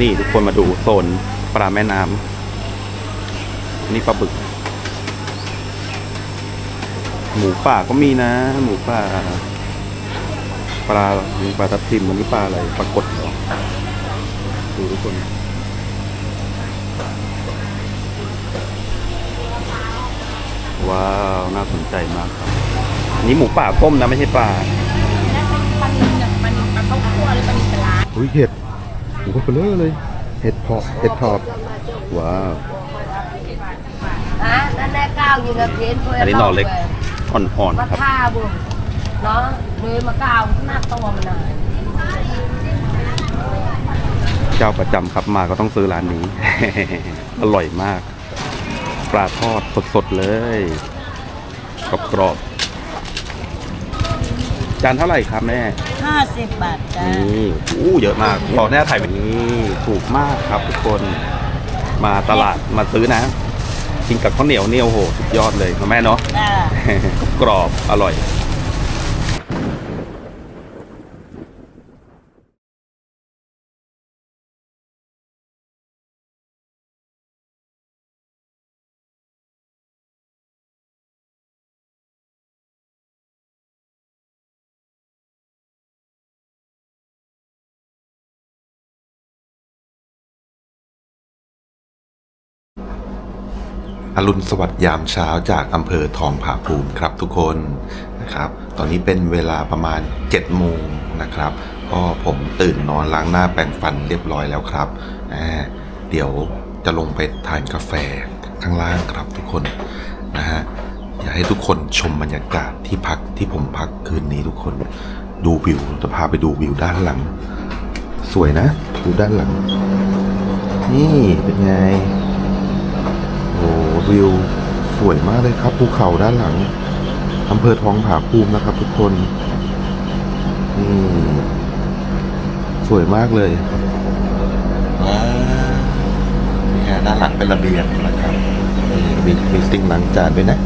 นี่ทุกคนมาดูโซนปลาแม่น้ำนี่ปลาบึก หมูป่าก็มีนะ หมูป่า ปลาปลาทับทิมมันนี่ปลาอะไรปลากดเหรอดูทุกคนว้าว น่าสนใจมากครับนนี้หมูป่าต้มนะ ไม่ใช่ปลาปลานิลเนี่ยปลานิลปลาข้าวคั่วหรือปลานิลปลาร้าอุ้ยเห็ด โอ้โหเบลอเลย เห็ดเพาะเห็ดทอบว้าว ฮะนั่นแน่ก้าวอยู่กับเพนอันนี้หน่อเล็ก อ่อนมาๆครับ ท่าบุญเนาะเลยมาก้าวหน้าตัวมันน่ะเจ้าประจำครับมาก็ต้องซื้อร้านนี้ อร่อยมาก ปลาทอดสดๆเลยกรอบๆจานเท่าไหร่ครับแม่ห้าสิบบาทจ้านี่อู้เยอะมากขอแน่ถ่ายแบบนี้ถูกมากครับทุกคนมาตลาดมาซื้อนะ กินกับข้าวเหนียวเนี่ยโอ้โหสุดยอดเลยนะแม่เนาะจ้ากรอบอร่อย อรุณสวัสดิ์ยามเช้าจากอำเภอทองผาภูมิครับทุกคนนะครับ ตอนนี้เป็นเวลาประมาณ7โมงนะครับ ก็ผมตื่นนอนล้างหน้าแปรงฟันเรียบร้อยแล้วครับ เดี๋ยวจะลงไปทานกาแฟข้างล่างครับทุกคนนะฮะอยากให้ทุกคนชมบรรยากาศที่พักที่ผมพักคืนนี้ทุกคนดูวิวจะพาไปดูวิวด้านหลัง สวยนะ ดูด้านหลัง นี่เป็นไง โอ้โหวิวสวยมากเลยครับภูเขาด้านหลังอำเภอทองผาภูมินะครับ ทุกคนนี่สวยมากเลยว้าวนี่ฮะด้านหลังเป็นระเบียงนะครับนี่มีมีซิงค์ล้างจานด้วยนะ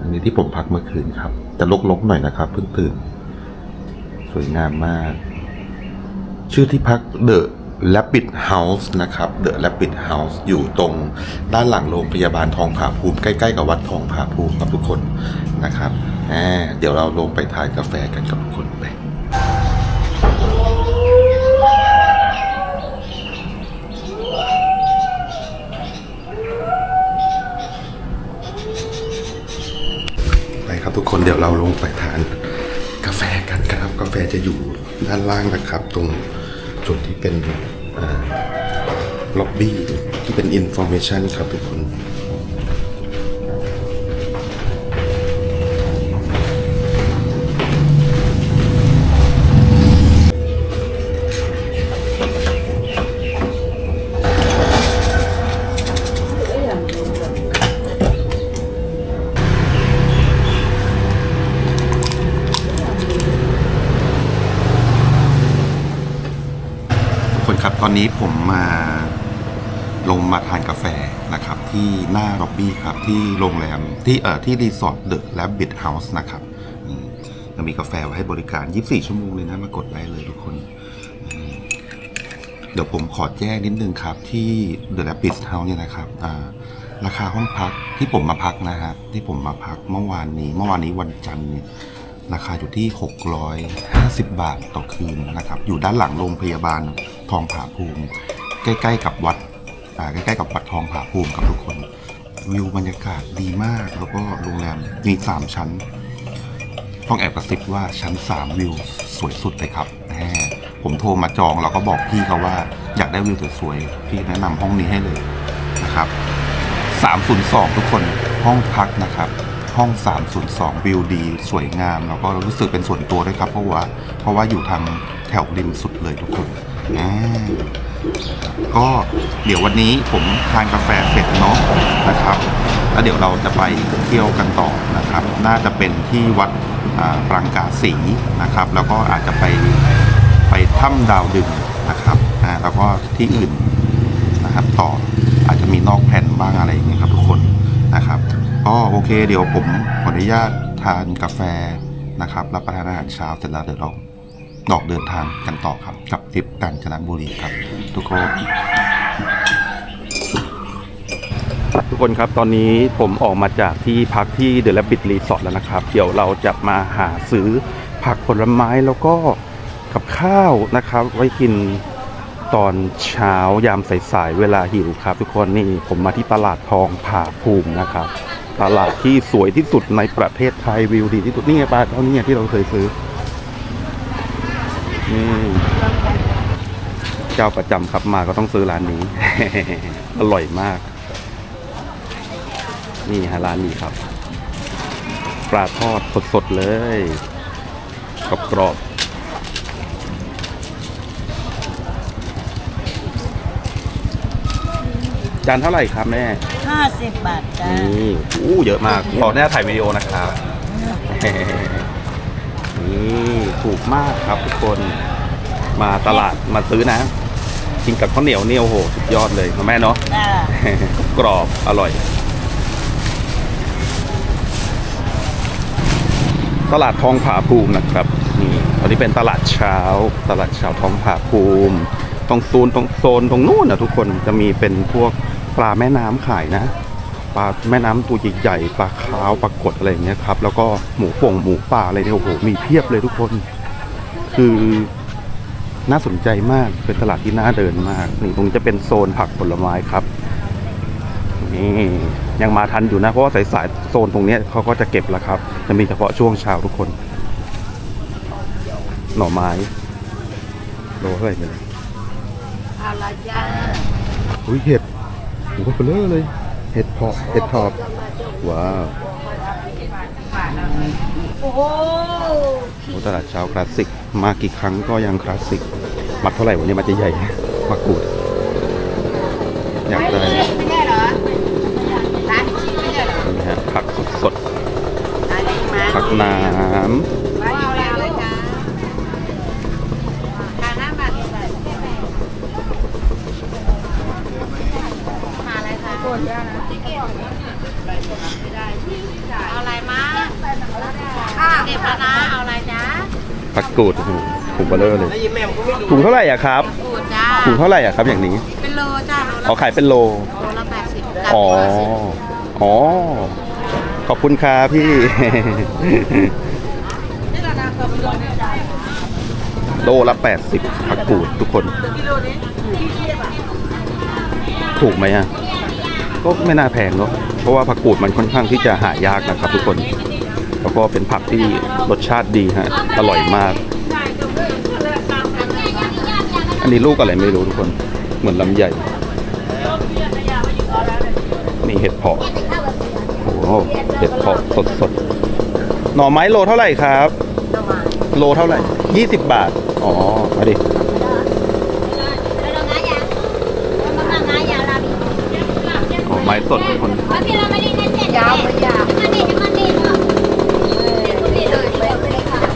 อันนี้ที่ผมพักเมื่อคืนครับ จะลกๆหน่อยนะครับ เพิ่งตื่น สวยงามมาก ชื่อที่พัก The Rapid House นะครับ The Rapid House อยู่ตรงด้านหลังโรงพยาบาลทองผาภูมิ ใกล้ๆ กับวัดทองผาภูมิครับทุกคนนะครับเดี๋ยวเราลงไปทานกาแฟกันกับทุกคนไปไปครับทุกคนเดี๋ยวเราลงไปทานกาแฟกันครับกาแฟจะอยู่ด้านล่างนะครับตรง จุดที่เป็นล็อบบี้ที่เป็นอินโฟเมชันครับทุกคน อนนี้ผมมาลงมาทานกาแฟนะครับ ที่หน้าล็อบบี้ครับ ที่โรงแรมที่เอ่อที่รีสอร์ทเดอะแลบบิทเฮาส์นะครับมจะมีกาแฟไว้ให้บริการ 24 ชั่วโมงเลยนะมากดได้เลยทุกคน เดี๋ยวผมขอแจ้งนิดนึงครับ ที่เดอะแลบบิทเฮาส์เนี่ยนะครับราคาห้องพักที่ผมมาพักนะฮะที่ผมมาพักเมื่อวานนี้ เมื่อวานนี้วันจันทร์เนี่ย ราคาอยู่ที่ 650 บาทต่อคืนนะครับ อยู่ด้านหลังโรงพยาบาลทองผาภูมิ ใกล้ๆกับวัดใกล้ๆกับวัดทองผาภูมิครับทุกคน วิวบรรยากาศดีมาก แล้วก็โรงแรมมี 3 ชั้น ต้องแอบกระซิบว่าชั้น 3 วิวสวยสุดเลยครับแหมผมโทรมาจองแล้วก็บอกพี่เขาว่าอยากได้วิวสวยๆพี่แนะนำห้องนี้ให้เลยนะครับ 302 ทุกคนห้องพักนะครับ ห้อง 302 วิวดี สวยงาม แล้วก็รู้สึกเป็นส่วนตัวด้วยครับ เพราะว่า เพราะว่าอยู่ทางแถวริมสุดเลยทุกคนอ่าก็เดี๋ยววันนี้ผมทานกาแฟเสร็จเนาะนะครับแล้วเดี๋ยวเราจะไปเที่ยวกันต่อนะครับ น่าจะเป็นที่วัดอ่าปรังกาสีนะครับ แล้วก็อาจจะไปไปถ้ำดาวดึงนะครับอ่าแล้วก็ที่อื่นนะครับต่ออาจจะมีนอกแผ่นบ้างอะไรอย่างเงี้ยครับทุกคน นะครับก็โอเคเดี๋ยวผมขออนุญาตทานกาแฟนะครับ รับประทานอาหารเช้าเสร็จแล้วเดี๋ยวเราออกเดินทางกันต่อครับ กับทริปกาญจนบุรีครับ ทุกคนทุกคนครับตอนนี้ผมออกมาจากที่พักที่เดอะ b บ t รีสอร์ทแล้วนะครับ เดี๋ยวเราจะมาหาซื้อผักผลไม้แล้วก็กับข้าวนะครับ ไว้กิน ตอนเช้ายามสายๆเวลาหิวครับ ทุกคนนี่ผมมาที่ตลาดทองผาภูมินะครับ ตลาดที่สวยที่สุดในประเทศไทยวิวดีที่สุดนี่ไงปลาเท่านี้ที่เราเคยซื้อนี่เจ้าประจำครับมาก็ต้องซื้อร้านนี้ อร่อยมาก นี่ฮะร้านนี้ครับ ปลาทอดสดๆเลยกรอบกรอบๆ จานเท่าไหร่ครับแม่ห้าสิบบาทจ้านี่อู้เยอะมากบอกแน่ถ่ายวิดีโอนะครับนี่ถูกมากครับทุกคนมาตลาดมาซื้อนะกินกับข้าวเหนียวเนี่ยโอ้โหสุดยอดเลยนะแม่เนาะจ้ากรอบอร่อย ตลาดทองผาภูมินะครับนี่ตอนนี้เป็นตลาดเช้า ตลาดเช้าทองผาภูมิ ตรงโซนตรงโซนตรงนู้นนะทุกคนจะมีเป็นพวกปลาแม่น้ำขายนะปลาแม่น้ำตัวใหญ่ๆปลาขาวปลากดอะไรอย่างเงี้ยครับแล้วก็หมูป่งหมูป่าอะไรเนี่ยโอ้โหมีเพียบเลยทุกคน คือน่าสนใจมากเป็นตลาดที่น่าเดินมากนี่ตรงจะเป็นโซนผักผลไม้ครับนี่ยังมาทันอยู่นะ เพราะว่าสายๆโซนตรงเนี้ยเขาก็จะเก็บแล้วครับ จะมีเฉพาะช่วงเช้าทุกคน หน่อไม้โลเท่าไหร่เนี่ย เอาละจ้าอุ้ยเห็ดโอ้โหเบลอเลย เห็ดเพาะเห็ดทอบว้าวโอ้โหโอ้ตลาดเช้าคลาสสิก มากี่ครั้งก็ยังคลาสสิกมัดเท่าไหร่วันนี้มันจะใหญ่มักกูดอยากได้ไม่ได้เหรอร้านชีไม่ได้เหรอนี่ฮะผักสดๆผักน้เอาอะไรเอาอะไรจ้าทานหน้าบัตรมาอะไรคะกดได้นะเอาอะไรมา เด็กปะนะเอาอะไรจ้าำผักกูดโอ้โหถุงเบลอเลยถุงเท่าไหร่อะครับกูดจ้าถุงเท่าไหร่อะครับอย่างนี้เป็นโลจ้าโลอ๋อละขายเป็นโลโลละแปดสิบอ๋ออ๋อ ขอบคุณครับพี่โลละแปดสิบผักกูดทุกคน ถูกไหมอะก็ไม่น่าแพงเนาะเพราะว่าผักกูดมันค่อนข้างที่จะหายากนะครับทุกคน แล้วก็เป็นผักที่รสชาติดีฮะอร่อยมาก อันนี้ลูกอะไรไม่รู้ทุกคนเหมือนลำไยนี่เห็ดเพาะโอ้โหเห็ดเพาะสดสดๆหน่อไม้โลเท่าไหร่ครับ โลเท่าไหร่ยี่สิบบาท อ๋อ มาดิหน่อไม้สดทุกคนยาวไปยาว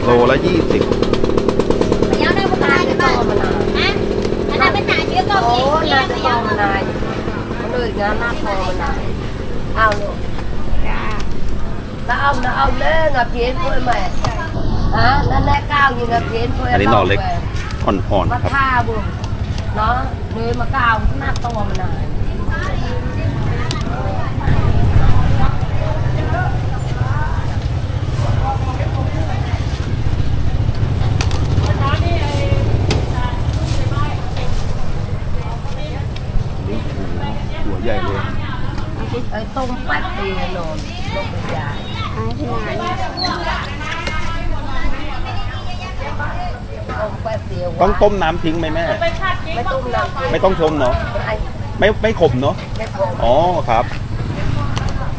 โลละยี่สิบโอ้น่าจะพอมานายมันเลยงานน่าพอมานายเอาลูกแล้วเอาแล้วเอาเล่งับเย็นเพื่อนแม่ฮะนั่นแน่ก้าวอยู่งับเย็นเพื่อนอันนี้หน่อเล็กอ่อนมาๆครับท่าบุญเนาะเลยมาก้าวหน้าตัวมันนาย หัวให ญ่เลย ไอ้ต้มแป๊บเดียวโนนลงไปใหญ่ต้มแป๊บเดียวต้องต้มน้ำทิ้งไหมแม่ ไม่ต้มน้ำไม่ต้องชมเนาะ ไอ้ไม่ไม่ขมเนาะ ไม่คมอ๋อครับ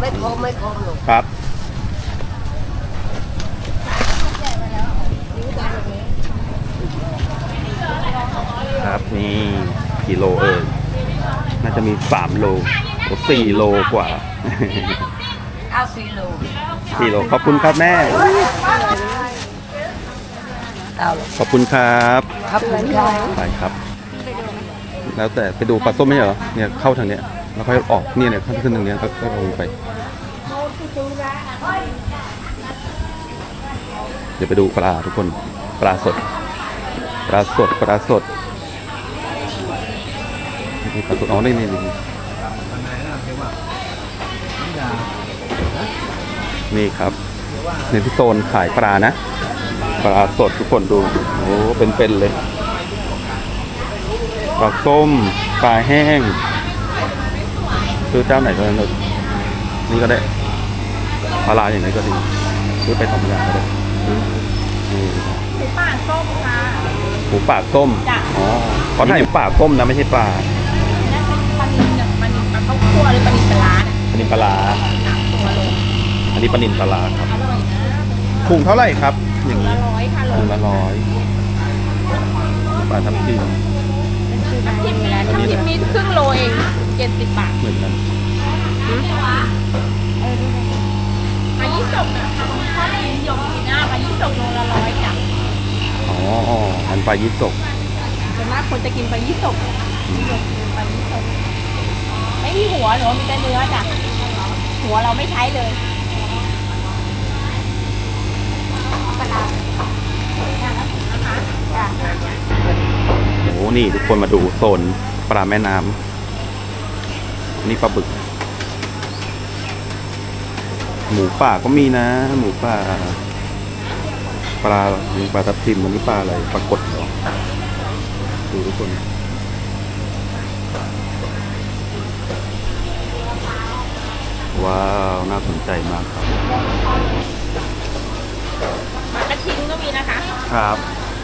ไม่คมไม่คมหรอกครับ ครับนี่กิโลเออน่า จะมีสามโลโอ้สี่โลกว่าเอาสี่โลสี่โลขอบคุณครับแม่เอาลูกขอบคุณครับครับคุณค่ะไปครับ แล้วแต่ไปดูปลาส้มไม่ใช่เหรอเนี่ยเข้าทางเนี้ยแล้วค่อยออกเนี่ยเนี่ยขึ้นทางเนี้ยก็ก็ลงไป เดี๋ยวไปดูปลาทุกคนปลาสดปลาสดปลาสด นี่ปลาสดอ๋อนี่นี่นี่นี่ครับในที่โซนขายปลานะปลาสดทุกคนดูโอ้เป็นๆเลยปลาส้มปลาแห้งซื้อเจ้าไหนก็ได้เลยนี่ก็ได้ปลาลาอย่างไรก็ดีซื้อไปทำงานก็ได้ซื้อนี่หมูป่าส้มค่ะหมูป่าส้มจ้ะอ๋อเขาถ่ายหมูป่าส้มนะไม่ใช่ปลา นั่นเป็นปลานิลกับปลานิล ปลาข้าวคั่วหรือปลานิลปลาร้าเนี่ยอันนี้ปลาร้าสามตัวโลอันนี้ปลานินปลาร้าครับอร่อยนะถุงเท่าไหร่ครับ อย่างละนี้ร้อยค่ะโลถุงละร้อยปลาทับทิม น้ำจิ้มมีน้ำจิ้มมีครึ่งโลเองเจ็ดสิบบาทเหมือนกันปลายี่สกนะทอดกินหยกกินหน้าปลายี่สกโลละร้อยจ้ะอ๋ออันปลายี่สกส่วนมากคนจะกินปลายี่สกหยกกินปลายี่สก ไม่มีหัวหนูมีแต่เนื้อจ้ะหัวเราไม่ใช้เลยปลาโอ้โหนี่ทุกคนมาดูโซนปลาแม่น้ำนี่ปลาบึก หมูป่าก็มีนะ หมูป่า ปลาปลาทับทิมวันนี้ปลาอะไรปลากดเหรอดูทุกคน ว้าว น่าสนใจมากครับปลากระทิงก็มีนะคะ ครับ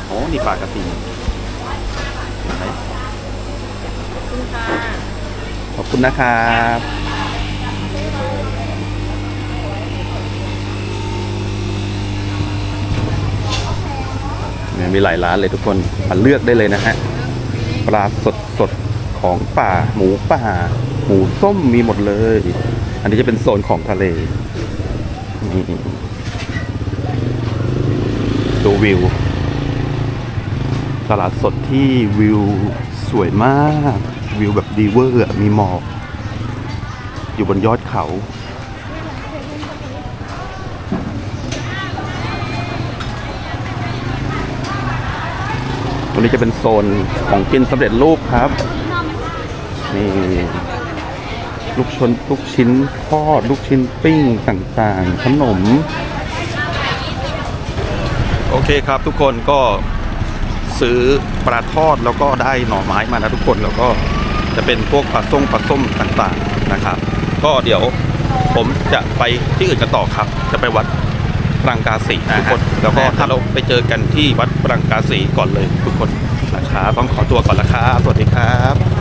โอ้นี่ปลากระทิงเห็นไหมคุณค่ะขอบคุณนะครับเนี่ยมีหลายร้านเลยทุกคนมาเลือกได้เลยนะฮะ ปลาสดสดๆของป่า หมูป่า หมูส้มมีหมดเลยอั นนี้จะเป็นโซนของทะเล ดูวิว ตลาดสดที่วิวสวยมาก วิวแบบดีเวอร์มีหมอก อยู่บนยอดเขาวันนี้จะเป็นโซนของกินสำเร็จรูปครับ นี่ ลูกชนลูกชิ้นทอดลูกชิ้นปิ้งต่างๆ ขนม โอเคครับทุกคนก็ซื้อปลาทอดแล้วก็ได้หน่อไม้มานะทุกคนแล้วก็จะเป็นพวกปลาส้มปลาส้มต่างๆนะครับ ก็เดี๋ยวผมจะไปที่อื่นกันต่อครับ จะไปวัดปรังกาสีทุกคน แล้วก็ถ้าเราไปเจอกันที่วัดปรังกาสีก่อนเลยทุกคนนะครับต้องขอตัวก่อนละครับสวัสดีครับ